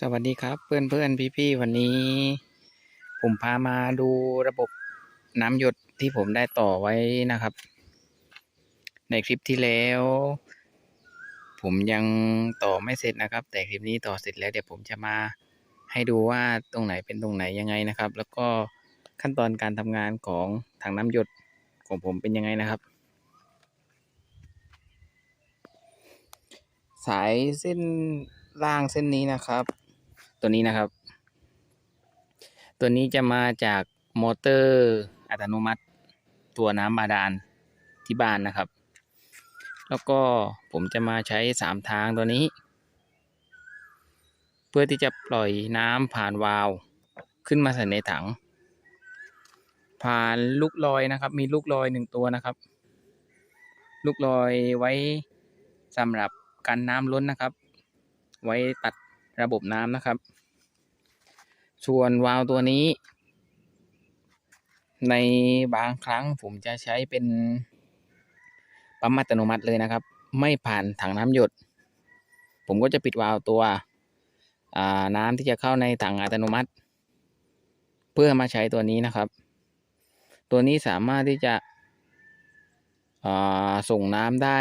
สวัสดีครับเพื่อนเพื่อนพี่พี่วันนี้ ผมพามาดูระบบน้ำหยดที่ผมได้ต่อไว้นะครับ ในคลิปที่แล้ว ผมยังต่อไม่เสร็จนะครับ แต่คลิปนี้ต่อเสร็จแล้วเดี๋ยวผมจะมาให้ดูว่าตรงไหนเป็นตรงไหนยังไงนะครับ แล้วก็ขั้นตอนการทำงานของถังน้ำหยดของผมเป็นยังไงนะครับ สายเส้นล่างเส้นนี้นะครับ ตัวนี้นะครับ ตัวนี้จะมาจากมอเตอร์อัตโนมัติ ตัวน้ำบาดาลที่บ้านนะครับ แล้วก็ผมจะมาใช้สามทางตัวนี้ เพื่อที่จะปล่อยน้ำผ่านวาล์วขึ้นมาใส่ในถัง ผ่านลูกลอยนะครับ มีลูกลอยหนึ่งตัวนะครับ ลูกลอยไว้สำหรับกันน้ำล้นนะครับ ไว้ตัด ระบบน้ำนะครับ ส่วนวาล์วตัวนี้ ในบางครั้งผมจะใช้เป็นปั๊มอัตโนมัติเลยนะครับ ไม่ผ่านถังน้ำหยด ผมก็จะปิดวาล์วตัวน้ำที่จะเข้าในถังอัตโนมัติ เพื่อมาใช้ตัวนี้นะครับ ตัวนี้สามารถที่จะส่งน้ำได้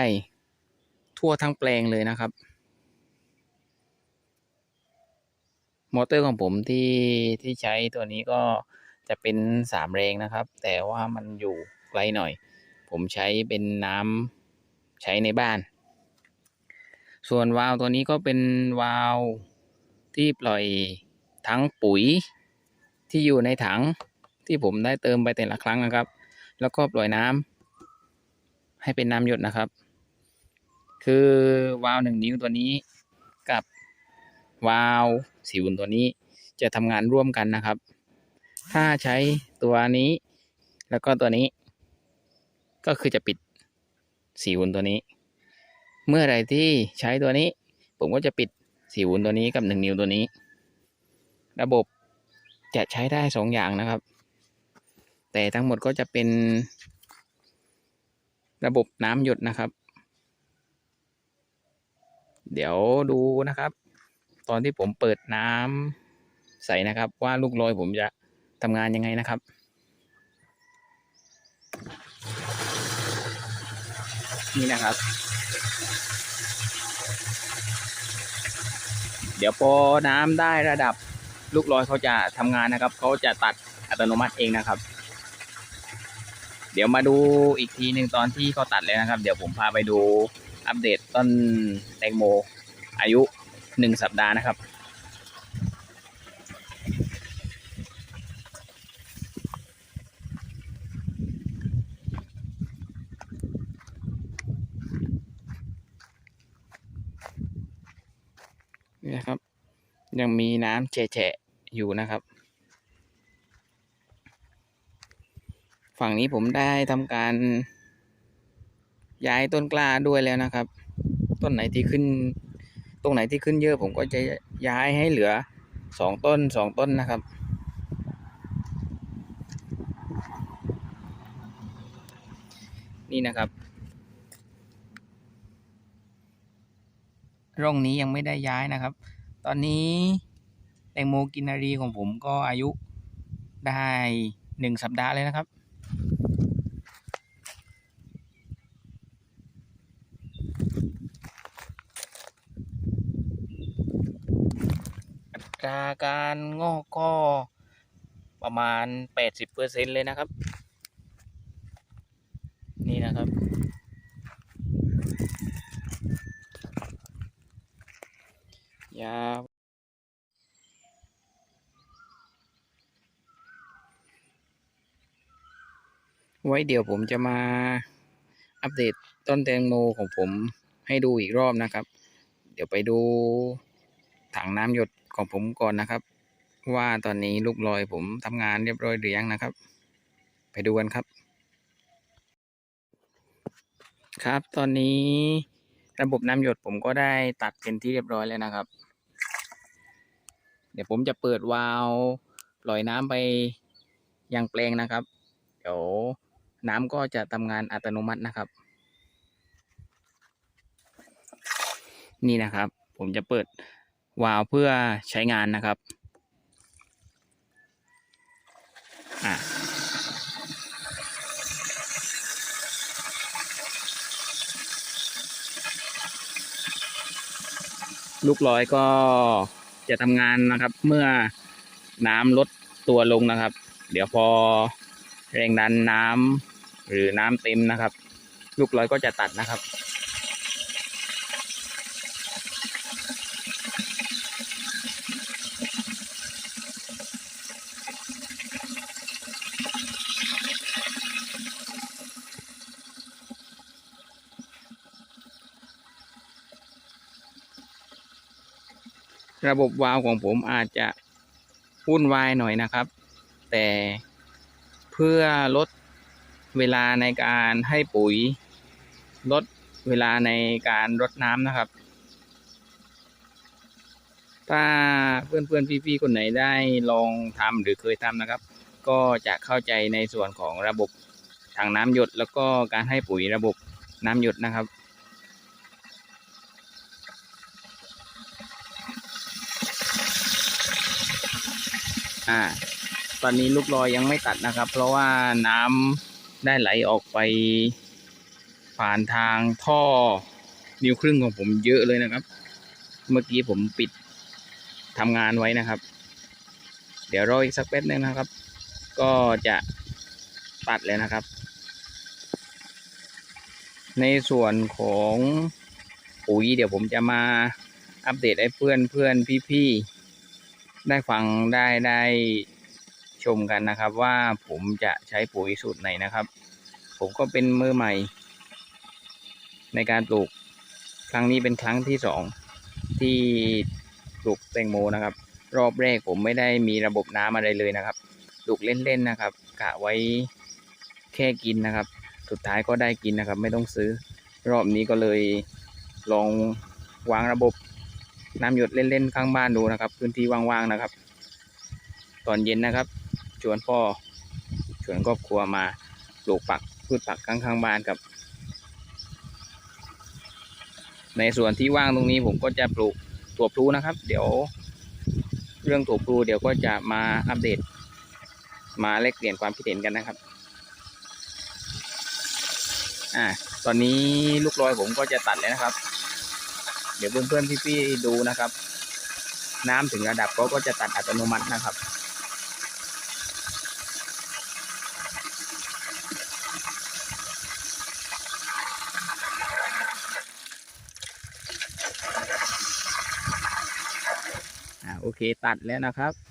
ทั่วทั้งแปลงเลยนะครับ มอเตอร์ของผมที่ที่ใช้ตัวนี้ก็จะเป็นสามแรงนะครับ แต่ว่ามันอยู่ไกลหน่อย ผมใช้เป็นน้ำใช้ในบ้าน ส่วนวาล์วตัวนี้ก็เป็นวาล์วที่ปล่อยทั้งปุ๋ยที่อยู่ในถังที่ผมได้เติมไปแต่ละครั้งนะครับ แล้วก็ปล่อยน้ำให้เป็นน้ำหยดนะครับ คือวาล์วหนึ่งนิ้วตัวนี้กับ วาล์วสีวุนตัวนี้จะทำงานร่วมกันนะครับ ถ้าใช้ตัวนี้ แล้วก็ตัวนี้ ก็คือจะปิดสีวุนตัวนี้ เมื่อไรที่ใช้ตัวนี้ ผมก็จะปิดสีวุนตัวนี้กับหนึ่งนิ้วตัวนี้ ระบบจะใช้ได้สองอย่างนะครับ แต่ทั้งหมดก็จะเป็นระบบน้ำหยดนะครับ เดี๋ยวดูนะครับ ตอนที่ผมเปิดน้ำใส่นะครับ ว่าลูกลอยผมจะทำงานยังไงนะครับ นี่นะครับ เดี๋ยวพอน้ำได้ระดับลูกลอยเขาจะทำงานนะครับ เขาจะตัดอัตโนมัติเองนะครับ เดี๋ยวมาดูอีกทีหนึ่งตอนที่เขาตัดเลยนะครับ เดี๋ยวผมพาไปดูอัปเดตต้นแตงโมอายุ หนึ่งสัปดาห์นะครับ นี่นะครับ ยังมีน้ำแฉะอยู่นะครับ ฝั่งนี้ผมได้ทำการย้ายต้นกล้าด้วยแล้วนะครับ ต้นไหนที่ขึ้น ตรงไหนที่ขึ้นเยอะผมก็จะย้ายให้เหลือสองต้นสองต้นนะครับ นี่นะครับ ร่องนี้ยังไม่ได้ย้ายนะครับ ตอนนี้แตงโมกินนารีของผมก็อายุได้หนึ่งสัปดาห์เลยนะครับ อั ตราการงอกก็ประมาณแปดสิบเปอร์เซ็นเลยนะครับ นี่นะครับ ยาไว้เดี๋ยวผมจะมาอัปเดตต้นแตงโมของผมให้ดูอีกรอบนะครับ เดี๋ยวไปดูถังน้ำหยด ของผมก่อนนะครับ ว่าตอนนี้ลูกลอยผมทำงานเรียบร้อยหรือยังนะครับ ไปดูกันครับ ครับตอนนี้ระบบน้ำหยดผมก็ได้ตัดเป็นที่เรียบร้อยแล้วนะครับ เดี๋ยวผมจะเปิดวาล์วปล่อยน้ำไปยังแปลงนะครับ เดี๋ยวน้ำก็จะทำงานอัตโนมัตินะครับ นี่นะครับ ผมจะเปิด วาล์วเพื่อใช้งานนะครับอะลูกลอยก็จะทำงานนะครับ เมื่อน้ำลดตัวลงนะครับ เดี๋ยวพอแรงดันน้ำหรือน้ำเต็มนะครับ ลูกลอยก็จะตัดนะครับ ระบบวาล์วของผมอาจจะวุ่นวายหน่อยนะครับ แต่เพื่อลดเวลาในการให้ปุ๋ย ลดเวลาในการรดน้ำนะครับ ถ้าเพื่อนๆพี่ๆคนไหนได้ลองทำหรือเคยทำนะครับ ก็จะเข้าใจในส่วนของระบบถังน้ำหยดแล้วก็การให้ปุ๋ยระบบน้ำหยดนะครับ อ่า ตอนนี้ลูกลอยยังไม่ตัดนะครับ เพราะว่าน้ำได้ไหลออกไป ผ่านทางท่อนิ้วครึ่งของผมเยอะเลยนะครับ เมื่อกี้ผมปิดทำงานไว้นะครับ เดี๋ยวรออีกสักแป๊บนึงนะครับ ก็จะตัดเลยนะครับ ในส่วนของปุ๋ยเดี๋ยวผมจะมาอัปเดตให้เพื่อนเพื่อนพี่ๆ ได้ฟังได้ได้ชมกันนะครับ ว่าผมจะใช้ปุ๋ยสูตรไหนนะครับ ผมก็เป็นมือใหม่ ในการปลูกครั้งนี้เป็นครั้งที่สองที่ปลูกแตงโมนะครับ รอบแรกผมไม่ได้มีระบบน้ำอะไรเลยนะครับปลูกเล่นๆนะครับกะไว้แค่กินนะครับ สุดท้ายก็ได้กินนะครับ ไม่ต้องซื้อ รอบนี้ก็เลยลองวางระบบ น้ำหยดเล่นๆข้างบ้านดูนะครับ พื้นที่ว่างๆนะครับ ตอนเย็นนะครับ ชวนพ่อชวนครอบครัวมาปลูกผักพืชผักข้างๆบ้านครับ ในส่วนที่ว่างตรงนี้ผมก็จะปลูกถั่วพลูนะครับ เดี๋ยว เรื่องถั่วพลูเดี๋ยวก็จะมาอัปเดต มาแลกเปลี่ยนความคิดเห็นกันนะครับอ่าตอนนี้ลูกลอยผมก็จะตัดเลยนะครับ เดี๋ยวเพื่อนๆพี่ๆดูนะครับ น้ำถึงระดับเขาก็จะตัดอัตโนมัตินะครับอ่าโอเคตัดแล้วนะครับ